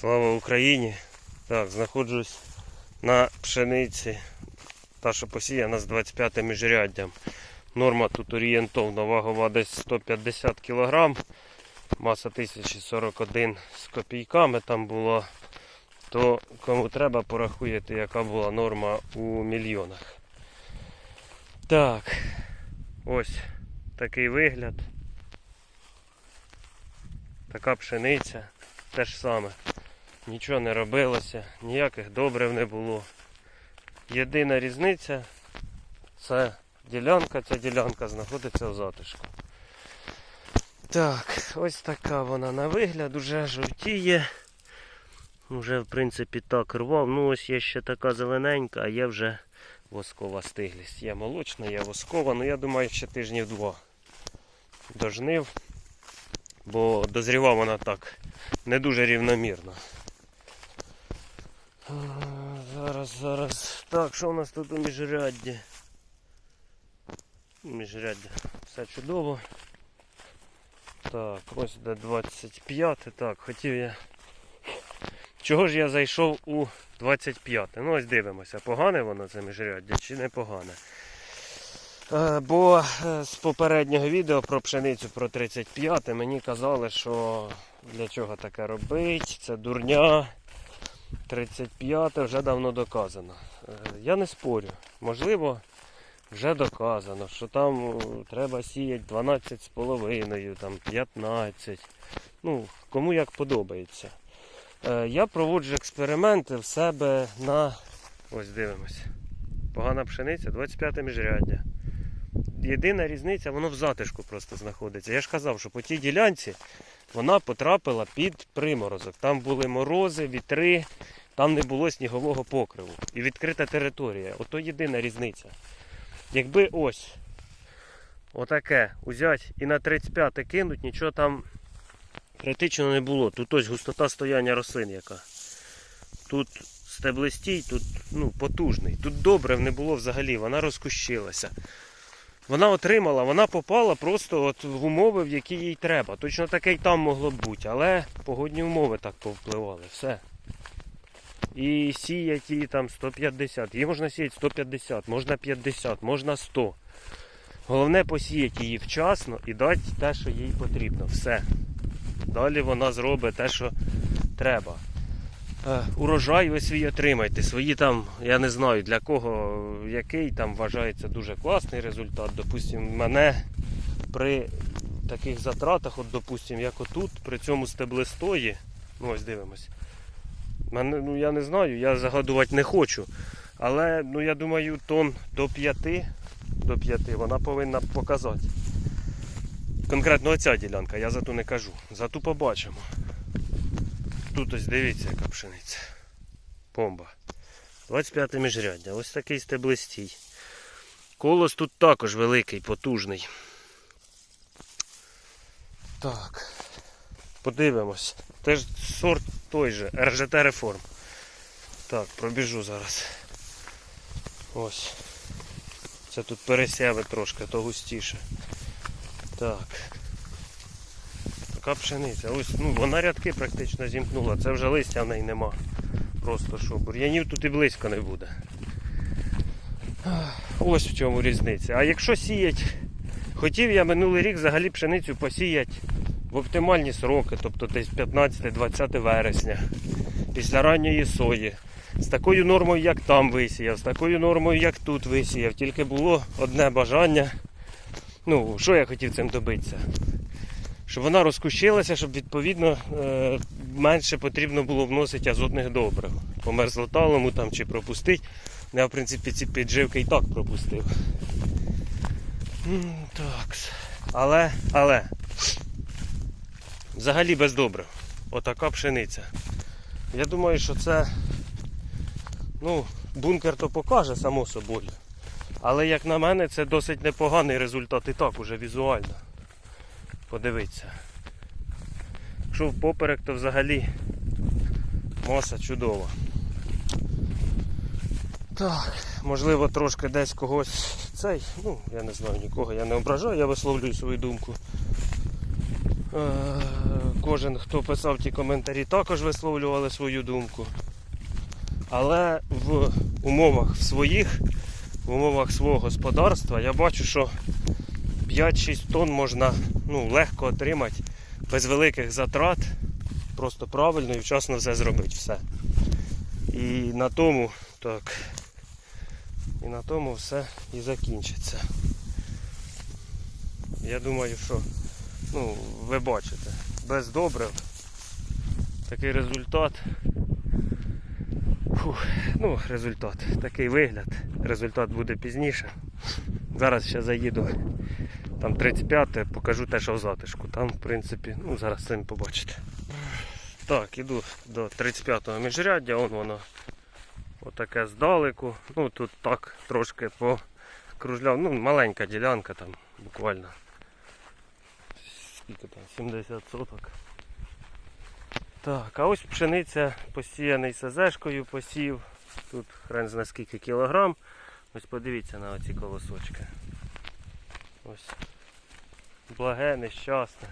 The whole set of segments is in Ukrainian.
Слава Україні! Так, знаходжусь на пшениці. Та, що посіяна з 25 міжряддям. Норма тут орієнтовна, вагова десь 150 кг. Маса 1041 з копійками там була. То кому треба, порахуєте, яка була норма у мільйонах. Так, ось такий вигляд. Така пшениця. Те ж саме. Нічого не робилося, ніяких добрив не було. Єдина різниця це ділянка, ця ділянка знаходиться в затишку. Так, ось така вона на вигляд, уже жовтіє. Уже в принципі так рвав. Ну ось є ще така зелененька, а є вже воскова стиглість. Є молочна, є воскова, ну я думаю, ще тижнів два дожнив, бо дозрівав вона так не дуже рівномірно. Зараз, зараз. Так, що у нас тут у міжрядді? Міжряддя. Все чудово. Так, ось де 25. Так, хотів я. Чого ж я зайшов у 25? Ну ось дивимося, погане воно це міжряддя чи не погане. Е, Бо е, з попереднього відео про пшеницю про 35 мені казали, що для чого таке робить, це дурня. 35 вже давно доказано. Е, Я не спорю. Можливо, вже доказано, що там е, треба сіяти 12 з половиною, там 15. Ну, кому як подобається. Е, Я проводжу експерименти в себе на. Ось дивимось. Погана пшениця, 25 міжряддя. Єдина різниця, воно в затишку просто знаходиться. Я ж казав, що по тій ділянці вона потрапила під приморозок. Там були морози, вітри, там не було снігового покриву. І відкрита територія. Ото єдина різниця. Якби ось отаке узять і на 35 кинуть, нічого там критично не було. Тут ось густота стояння рослин яка. Тут стеблистій, тут ну, потужний. Тут добре не було взагалі, вона розкущилася. Вона отримала, вона попала просто от в умови, в які їй треба. Точно таке й там могло б бути, але погодні умови так повпливали. Все. І сіять її там 150. Її можна сіяти 150, можна 50, можна 100. Головне посіяти її вчасно і дати те, що їй потрібно. Все. Далі вона зробить те, що треба. Е, Урожай ви свій отримайте. Свої там, я не знаю для кого який там вважається дуже класний результат. Допустим, мене при таких затратах, от, допустим, як отут, при цьому стеблистої, ну ось дивимось. Мене, ну я не знаю, я загадувати не хочу. Але ну я думаю, тон до 5, до 5 вона повинна показати. Конкретно оця ділянка, я за ту не кажу. За ту побачимо. Тут ось дивіться, яка пшениця. Помба. 25 міжряддя. Ось такий стеблистій. Колос тут також великий, потужний. Так. Подивимось. Теж сорт той же, РЖТ реформ. Так, пробіжу зараз. Ось. Це тут пересяви трошки, то густіше. Так. Така пшениця. Ось, ну, вона рядки практично зімкнула. Це вже листя в неї нема. Просто що, бур'янів тут і близько не буде. Ось в чому різниця. А якщо сіять, хотів я минулий рік взагалі пшеницю посіяти в оптимальні сроки, тобто десь 15-20 вересня, після ранньої сої. З такою нормою, як там висіяв, з такою нормою, як тут висіяв. Тільки було одне бажання. Ну, що я хотів цим добитися? Щоб вона розкущилася, щоб відповідно е, менше потрібно було вносити азотних добрив. По мерзлоталому там чи пропустити. Я, в принципі, ці підживки і так пропустив. Так. Але, але. Взагалі без добрив. Отака пшениця. Я думаю, що це. Ну, бункер то покаже, само собою. Але як на мене, це досить непоганий результат і так уже візуально. Подивіться. Якщо впоперек, то взагалі маса чудова. Так, можливо трошки десь когось цей, ну, я не знаю нікого, я не ображаю, я висловлюю свою думку. Е, Кожен, хто писав ті коментарі, також висловлювали свою думку. Але в умовах своїх, в умовах свого господарства, я бачу, що 5-6 тонн можна ну, легко отримати без великих затрат, просто правильно і вчасно все зробити. Все. І на тому, так, і на тому все і закінчиться. Я думаю, що ну, ви бачите, без добрив такий результат. Фух, ну, результат, такий вигляд. Результат буде пізніше. Зараз ще заїду там 35-те, покажу те, що в затишку. Там, в принципі, ну зараз самі побачите. Так, іду до 35-го міжряддя, он воно отаке здалеку. Ну тут так трошки покружляв. Ну, маленька ділянка там буквально. Скільки там? 70 соток. Так, а ось пшениця посіяний СЗшкою посів. Тут хрен зна скільки кілограм. Ось подивіться на оці колосочки. Ось. Благе, нещасне.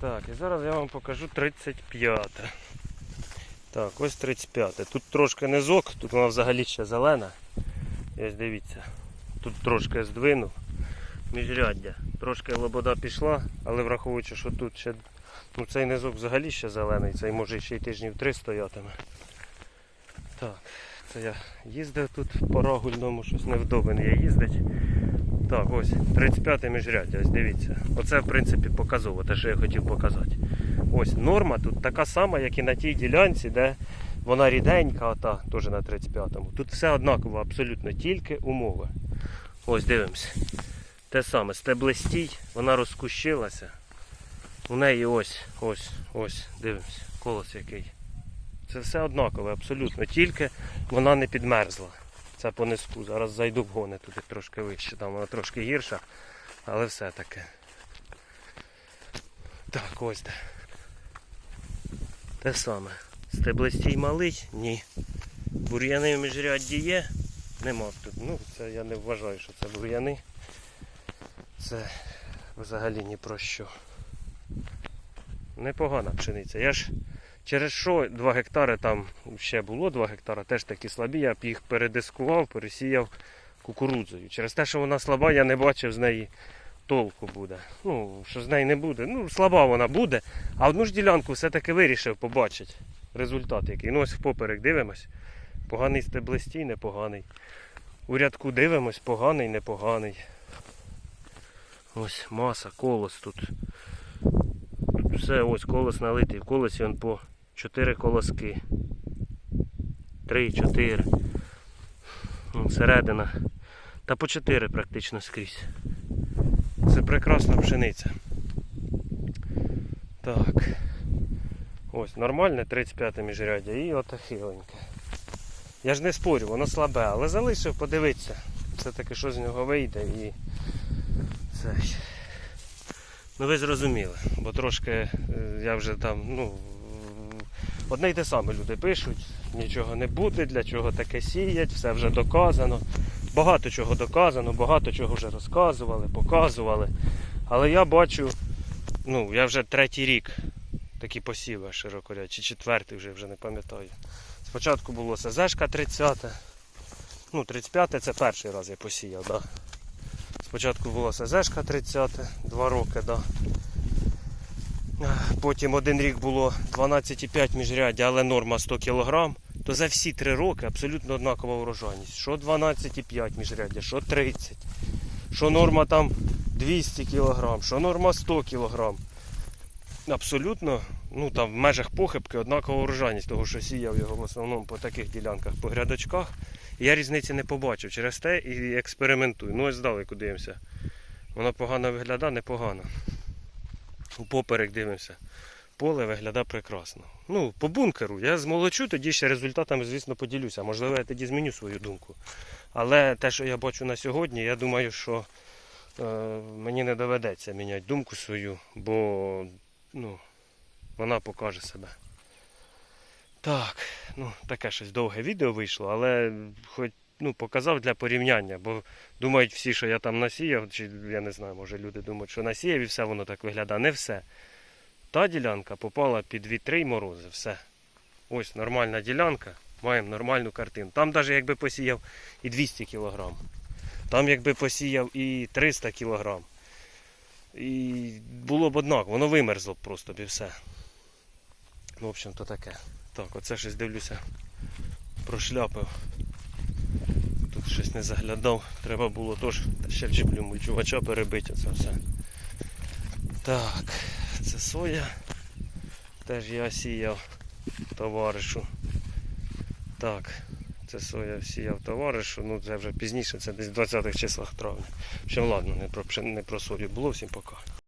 Так, і зараз я вам покажу 35. Так, ось 35. Тут трошки низок, тут вона взагалі ще зелена. І ось дивіться. Тут трошки здвинув. Міжряддя. Трошки лобода пішла, але враховуючи, що тут ще ну, цей низок взагалі ще зелений, цей може ще й тижнів три стоятиме. Так, це я їздив тут по рагульному, щось невдобен я їздить. Так, ось 35 міжряддя, ось дивіться. Оце в принципі показово, те, що я хотів показати. Ось норма тут така сама, як і на тій ділянці, де вона ріденька, ота, теж на 35-му. Тут все однаково, абсолютно, тільки умови. Ось дивимося. Те саме, стеблестій, вона розкущилася. У неї ось, ось, ось, дивимося, колос який. Це все однакове, абсолютно, тільки вона не підмерзла. Це по низку. Зараз зайду в гони туди трошки вище, там вона трошки гірша, але все таки. Так, ось де. Те саме. Стеблистій малий? Ні. Бур'яни в міжрядді є? Нема тут. Ну, це я не вважаю, що це бур'яни. Це взагалі ні про що. Непогана пшениця. Я ж через що 2 гектари там ще було 2 гектари, теж такі слабі, я б їх передискував, пересіяв кукурудзою. Через те, що вона слаба, я не бачив з неї толку буде. Ну, що з неї не буде. Ну, слаба вона буде. А одну ж ділянку все-таки вирішив побачити результат який. Ну ось впоперек дивимось. Поганий стеблистій, непоганий. У рядку дивимось, поганий, непоганий. Ось маса, колос тут. Тут все, ось колос налитий. В колосі он по 4 колоски. 3-4. Вон Середина. Та по 4 практично скрізь. Це прекрасна пшениця. Так. Ось нормальне 35 міжряддя і от хиленьке. Я ж не спорю, воно слабе, але залишив, подивитися. Все-таки що з нього вийде і цей. Ну ви зрозуміли, бо трошки е, я вже там, ну, одне й те саме люди пишуть, нічого не буде, для чого таке сіять, все вже доказано. Багато чого доказано, багато чого вже розказували, показували. Але я бачу, ну, я вже третій рік такі посіви широкоря, чи четвертий вже, вже не пам'ятаю. Спочатку було СЗшка 30. Ну, 35 це перший раз я посіяв, да. Спочатку було СЗшка 30, два роки, да. Потім один рік було 12,5 міжряддя, але норма 100 кг. То за всі три роки абсолютно однакова урожайність. Що 12,5 міжряддя, що 30, що норма там 200 кг, що норма 100 кг. Абсолютно, ну там в межах похибки однакова урожайність, того що сіяв його в основному по таких ділянках, по грядочках. Я різниці не побачив через те і експериментую. Ну ось здалеку дивимося. Воно погано виглядає, непогано. У поперек дивимося. Поле виглядає прекрасно. Ну, по бункеру. Я змолочу, тоді ще результатами, звісно, поділюся. Можливо, я тоді зміню свою думку. Але те, що я бачу на сьогодні, я думаю, що е, мені не доведеться міняти думку свою, бо ну, вона покаже себе. Так, ну таке щось довге відео вийшло, але хоч ну, показав для порівняння, бо думають всі, що я там насіяв, чи я не знаю, може люди думають, що насіяв і все воно так виглядає. Не все. Та ділянка попала під вітри й морози. Все. Ось нормальна ділянка, маємо нормальну картину. Там навіть якби посіяв і 200 кг. Там якби посіяв і 300 кг. І було б однак, воно вимерзло б просто і все. Ну, в общем, то таке. Так, оце щось дивлюся. Прошляпив. Щось не заглядав. Треба було теж ще вчеплю мульчувача перебити це все. Так, це соя. Теж я сіяв товаришу. Так, це соя сіяв товаришу. Ну це вже пізніше, це десь в 20-х числах травня. Общем, ладно, не про, не про сою було. Всім пока.